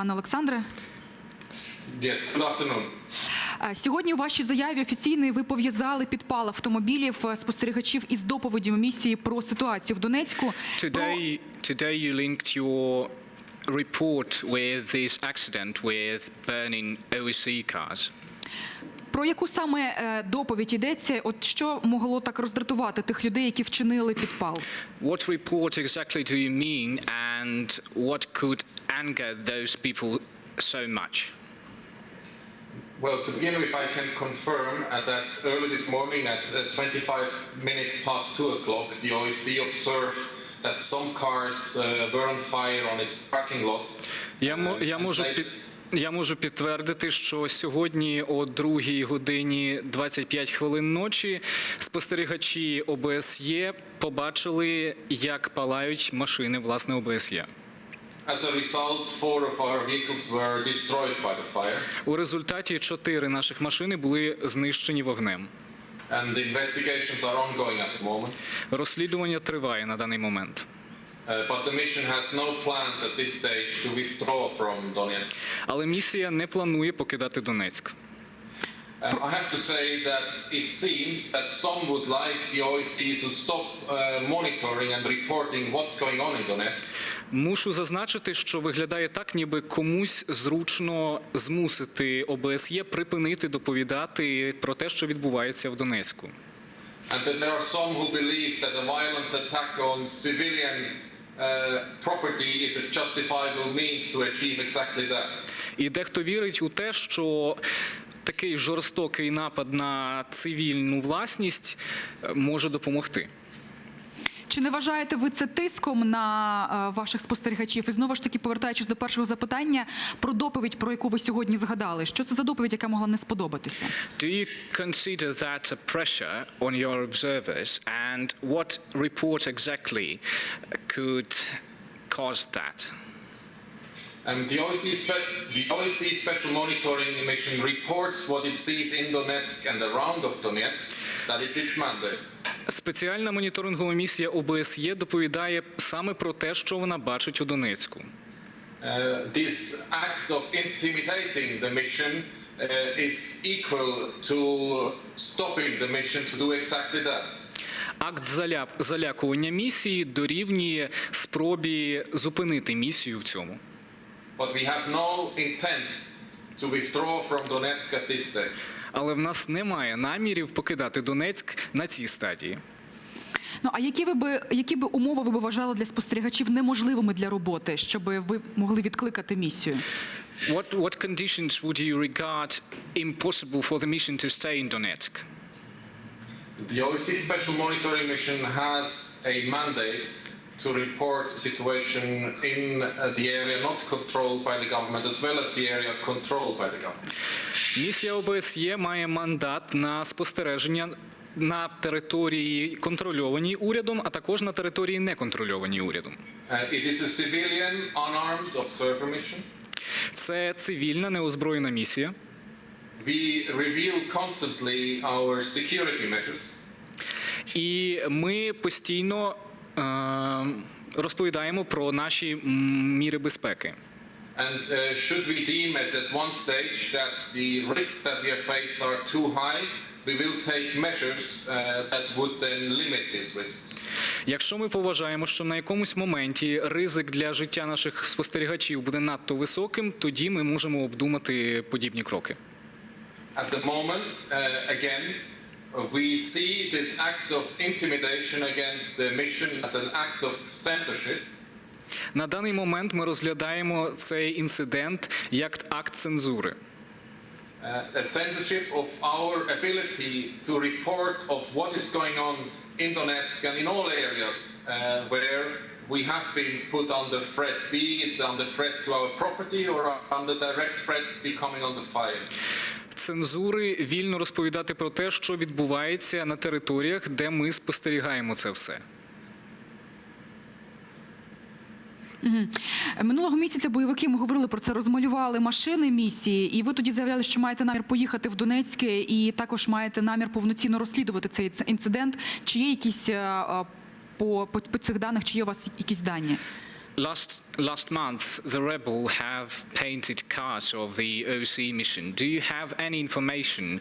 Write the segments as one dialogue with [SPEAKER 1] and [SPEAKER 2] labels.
[SPEAKER 1] пане Олександре.
[SPEAKER 2] Yes, good afternoon.
[SPEAKER 1] Сьогодні у вашій заяві офіційній ви пов'язали підпал автомобілів е, спостерігачів із доповіддю місії про ситуацію в Донецьку. Про-
[SPEAKER 3] Today, today you linked your report with this accident with burning OEC cars.
[SPEAKER 1] Про яку саме е, доповідь йдеться? От що могло так роздратувати тих людей, які вчинили підпал?
[SPEAKER 3] What report exactly do you mean, and what could anger those people so much?
[SPEAKER 2] Well, to begin with, I can confirm uh, that early this morning at uh, 25 minutes past 2 o'clock, the OEC observed that some cars uh, were on fire on its parking lot.
[SPEAKER 3] Я, я можу під... Я можу підтвердити, що сьогодні о 2 годині 25 хвилин ночі спостерігачі ОБСЄ побачили, як палають машини власне ОБСЄ.
[SPEAKER 2] As a result, four of our vehicles were destroyed by the fire,
[SPEAKER 3] У результаті чотири наших машини були знищені вогнем.
[SPEAKER 2] and the investigations are ongoing at the moment.
[SPEAKER 3] Розслідування триває на даний момент. Але місія не планує покидати Донецьк.
[SPEAKER 2] Um, I have to say that it seems that some would like the OEC to stop uh, monitoring and reporting what's going on in Donetsk.
[SPEAKER 3] Мушу зазначити, що виглядає так, ніби комусь зручно змусити ОБСЄ припинити доповідати про те, що відбувається в Донецьку.
[SPEAKER 2] And that there are some who believe that a violent attack on civilian uh, property is a justifiable means to achieve exactly that.
[SPEAKER 3] І дехто вірить у те, що такий жорстокий напад на цивільну власність е, може допомогти.
[SPEAKER 1] Чи не вважаєте ви це тиском на е, ваших спостерігачів? І знову ж таки, повертаючись до першого запитання про доповідь, про яку ви сьогодні згадали. Що це за доповідь, яка могла не сподобатися?
[SPEAKER 3] Do you consider that a pressure on your observers, and what report exactly could cause that?
[SPEAKER 2] Um, the, OEC spe- the OEC Special Monitoring Mission reports what it sees in Donetsk and around of Donetsk. That is its mandate.
[SPEAKER 3] Спеціальна моніторингова місія ОБСЄ доповідає саме про те, що вона бачить у Донецьку.
[SPEAKER 2] Uh, this act of intimidating the mission uh, is equal to stopping the mission to do exactly that.
[SPEAKER 3] Акт залякування місії дорівнює спробі зупинити місію в цьому.
[SPEAKER 2] But we have no intent to withdraw from Donetsk at this stage.
[SPEAKER 3] Але в нас немає намірів покидати Донецьк на цій стадії.
[SPEAKER 1] Ну а які ви би які би умови ви би вважали для спостерігачів неможливими для роботи, щоб ви могли відкликати місію?
[SPEAKER 3] What, what conditions would you regard impossible for the mission to stay in Donetsk?
[SPEAKER 2] The OEC Special Monitoring Mission has a mandate to report situation in uh, the area not controlled by the government as well as the area controlled by the government.
[SPEAKER 3] Місія ОБСЄ має мандат на спостереження на території контрольованій урядом, а також на території неконтрольованій урядом.
[SPEAKER 2] Uh, it is a civilian unarmed observer mission.
[SPEAKER 3] Це цивільна неозброєна місія.
[SPEAKER 2] We review constantly our security measures.
[SPEAKER 3] І ми постійно е, розповідаємо про наші міри безпеки.
[SPEAKER 2] And uh, should we deem it at one stage that the risks that we face are too high, we will take measures uh, that would then limit these risks.
[SPEAKER 3] Якщо ми поважаємо, що на якомусь моменті ризик для життя наших спостерігачів буде надто високим, тоді ми можемо обдумати подібні кроки.
[SPEAKER 2] At the moment, uh, again, we see this act of intimidation against the mission as an act of censorship.
[SPEAKER 3] На даний момент ми розглядаємо цей інцидент як акт цензури.
[SPEAKER 2] Uh, a censorship of our ability to report of what is going on in Donetsk and in all areas uh, where we have been put under threat, be it under threat to our property or under direct threat becoming under fire.
[SPEAKER 3] Цензури вільно розповідати про те, що відбувається на територіях, де ми спостерігаємо це все.
[SPEAKER 1] Минулого місяця бойовики ми говорили про це, розмалювали машини місії, і ви тоді заявляли, що маєте намір поїхати в Донецьке і також маєте намір повноцінно розслідувати цей інцидент. Чи є якісь е, е, по, по, по цих даних, чи є у вас якісь дані?
[SPEAKER 3] Last last month, the rebel have painted cars of the OC mission. Do you have any information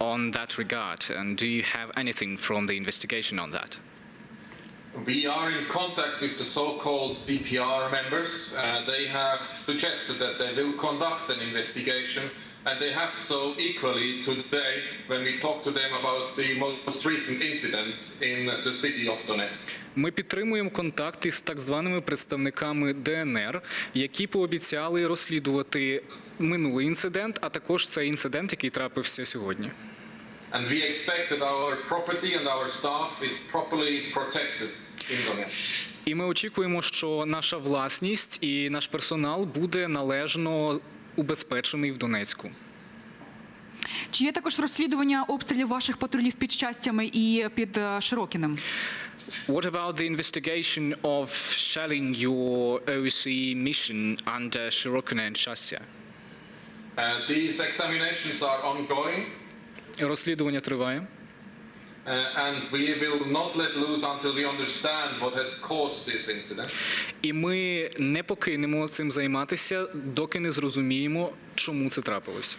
[SPEAKER 3] on that regard, and do you have anything from the investigation on that?
[SPEAKER 2] We are in contact with the so-called DPR members. Uh, they have suggested that they will conduct an investigation, and they have so equally today when we talk to them about the most recent incident in the city of Donetsk.
[SPEAKER 3] Ми підтримуємо контакти з так званими представниками ДНР, які пообіцяли розслідувати минулий інцидент, а також цей інцидент, який трапився сьогодні.
[SPEAKER 2] And we expect that our property and our staff is properly protected in Donetsk.
[SPEAKER 3] І ми очікуємо, що наша власність і наш персонал буде належно убезпечений в Донецьку.
[SPEAKER 1] Чи є також розслідування обстрілів ваших патрулів під щастями і під е, Широкіним?
[SPEAKER 3] What about the investigation of shelling your OSCE mission under Shirokine and Shastia?
[SPEAKER 2] Uh, these examinations are ongoing,
[SPEAKER 3] Розслідування триває. І ми не покинемо цим займатися, доки не зрозуміємо, чому це трапилось.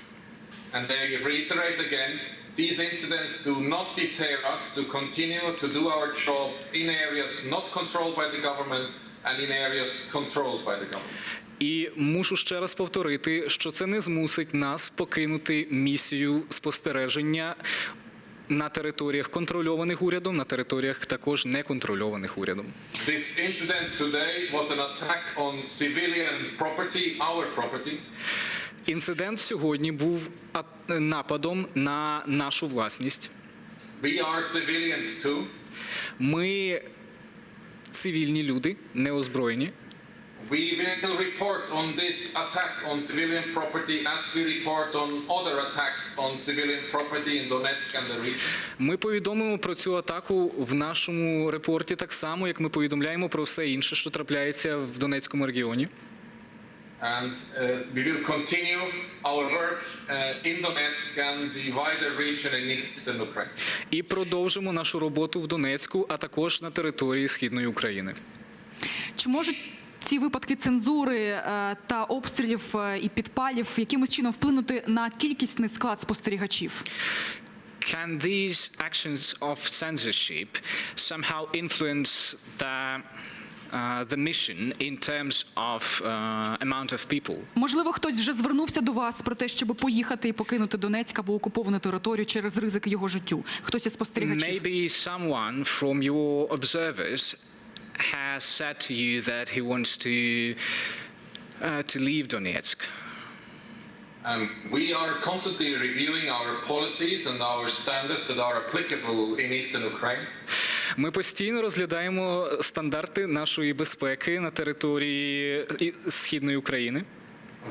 [SPEAKER 2] And they reiterate again, these incidents do not deter us to continue to do our job in areas not controlled by the government and in areas controlled by the government.
[SPEAKER 3] І мушу ще раз повторити, що це не змусить нас покинути місію спостереження на територіях контрольованих урядом, на територіях також неконтрольованих урядом.
[SPEAKER 2] This incident today was an attack on civilian property, our property,
[SPEAKER 3] Інцидент сьогодні був нападом на нашу власність.
[SPEAKER 2] We are civilians too.
[SPEAKER 3] Ми цивільні люди, неозброєні.
[SPEAKER 2] We will report on this attack on civilian property as we report on other attacks on civilian property in Donetsk and the region.
[SPEAKER 3] Ми повідомимо про цю атаку в нашому репорті так само, як ми повідомляємо про все інше, що трапляється в Донецькому регіоні.
[SPEAKER 2] And uh, we will continue our work uh, in Donetsk and the wider region in eastern Ukraine.
[SPEAKER 3] І продовжимо нашу роботу в Донецьку, а також на території східної України.
[SPEAKER 1] Чи можуть ці випадки цензури е, та обстрілів е, і підпалів якимось чином вплинути на кількісний склад спостерігачів?
[SPEAKER 3] Can these actions of censorship somehow influence the uh, the mission in terms of uh, amount of people?
[SPEAKER 1] Можливо, хтось вже звернувся до вас про те, щоб поїхати і покинути Донецьк або окуповану територію через ризик його життю. Хтось із спостерігачів.
[SPEAKER 3] Maybe someone from your observers has said to you that he wants to uh, to leave Donetsk.
[SPEAKER 2] Um, we are constantly reviewing our policies and our standards that are applicable in eastern Ukraine.
[SPEAKER 3] Ми постійно розглядаємо стандарти нашої безпеки на території і- східної України.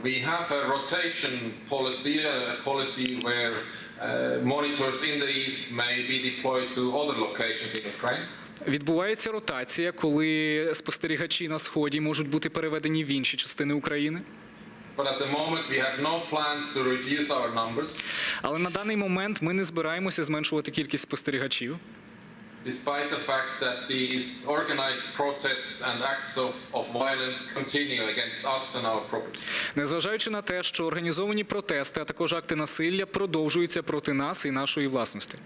[SPEAKER 2] We have a rotation policy, a policy where uh, monitors in the east may be deployed to other locations in Ukraine.
[SPEAKER 3] Відбувається ротація, коли спостерігачі на сході можуть бути переведені в інші частини України. Але на даний момент ми не збираємося зменшувати кількість спостерігачів,
[SPEAKER 2] despite the fact that these organized protests and acts of, of violence continue against us and our property.
[SPEAKER 3] незважаючи на те, що організовані протести, а також акти насилля продовжуються проти нас і нашої власності.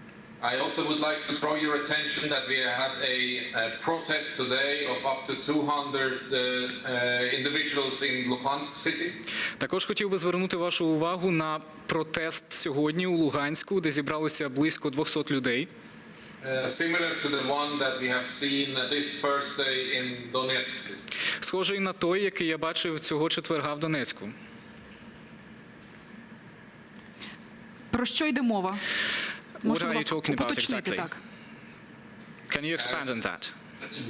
[SPEAKER 2] I also would like to draw your attention that we had a, a protest today of up to 200 uh, uh, individuals in Luhansk city.
[SPEAKER 3] Також хотів би звернути вашу увагу на протест сьогодні у Луганську, де зібралося близько 200 людей.
[SPEAKER 2] Uh, similar to the one that we have seen uh, this Thursday in Donetsk.
[SPEAKER 3] Схожий на той, який я бачив цього четверга в Донецьку.
[SPEAKER 1] Про що йде мова?
[SPEAKER 3] What are you talking about exactly?
[SPEAKER 1] так.
[SPEAKER 3] Can you expand on that?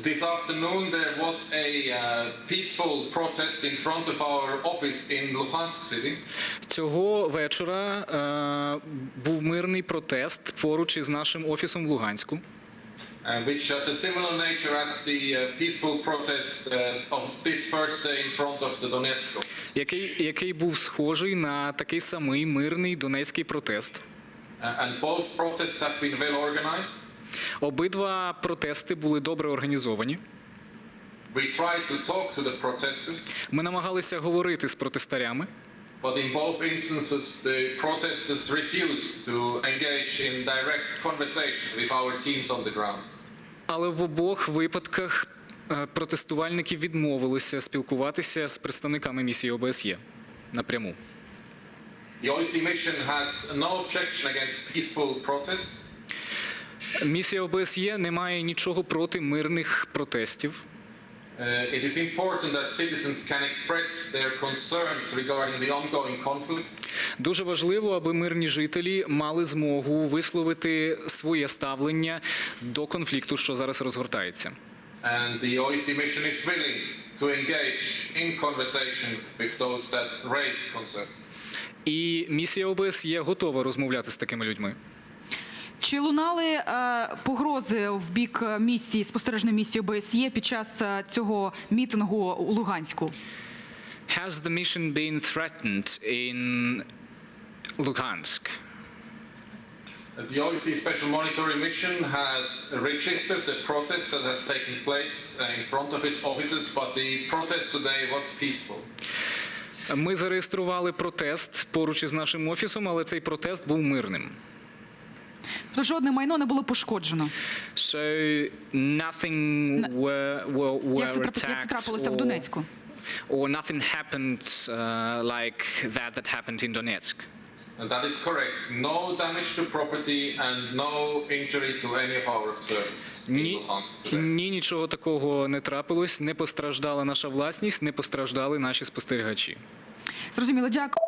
[SPEAKER 2] This afternoon there was a uh, peaceful protest in front of our office in Luhansk city.
[SPEAKER 3] Цього вечора е, був мирний протест поруч із нашим офісом в Луганську,
[SPEAKER 2] uh, which had a similar nature as the uh, peaceful protest uh, of this Thursday in front of the Donetsk.
[SPEAKER 3] який, який був схожий на такий самий мирний донецький протест.
[SPEAKER 2] And both protests have been well organized.
[SPEAKER 3] Обидва протести були добре організовані.
[SPEAKER 2] we tried to talk to the protesters,
[SPEAKER 3] Ми намагалися говорити з протестарями,
[SPEAKER 2] but in both instances, the protesters refused to engage in direct conversation with our teams on the ground.
[SPEAKER 3] але в обох випадках е, протестувальники відмовилися спілкуватися з представниками місії ОБСЄ напряму.
[SPEAKER 2] The OEC mission has no objection against peaceful protests,
[SPEAKER 3] Місія ОБСЄ не має нічого проти мирних протестів.
[SPEAKER 2] Uh, it is important that citizens can express their concerns regarding the ongoing conflict
[SPEAKER 3] Дуже важливо, аби мирні жителі мали змогу висловити своє ставлення до конфлікту, що зараз розгортається.
[SPEAKER 2] and the OEC mission is willing to engage in conversation with those that raise concerns.
[SPEAKER 3] І місія ОБСЄ готова розмовляти з такими людьми.
[SPEAKER 1] Чи лунали е, погрози в бік е, місії спостережної місії ОБСЄ під час е, цього мітингу у Луганську?
[SPEAKER 3] Has the mission been threatened in Luhansk?
[SPEAKER 2] The OEC Special Monitoring Mission has registered the protest that has taken place uh, in front of its offices, but the protest today was peaceful.
[SPEAKER 3] Ми зареєстрували протест поруч із нашим офісом, але цей протест був мирним.
[SPEAKER 1] То жодне майно не було пошкоджено.
[SPEAKER 3] So nothing were, were, were
[SPEAKER 1] Як це, трап- як це
[SPEAKER 3] attacked
[SPEAKER 1] трапилося в Донецьку?
[SPEAKER 3] or nothing happened uh, like that that happened in Donetsk.
[SPEAKER 2] And that is correct. No damage to property and no injury to any of our observers
[SPEAKER 3] Ні, ні, нічого такого не трапилось. Не постраждала наша власність, не постраждали наші спостерігачі.
[SPEAKER 1] Зрозуміло, дякую.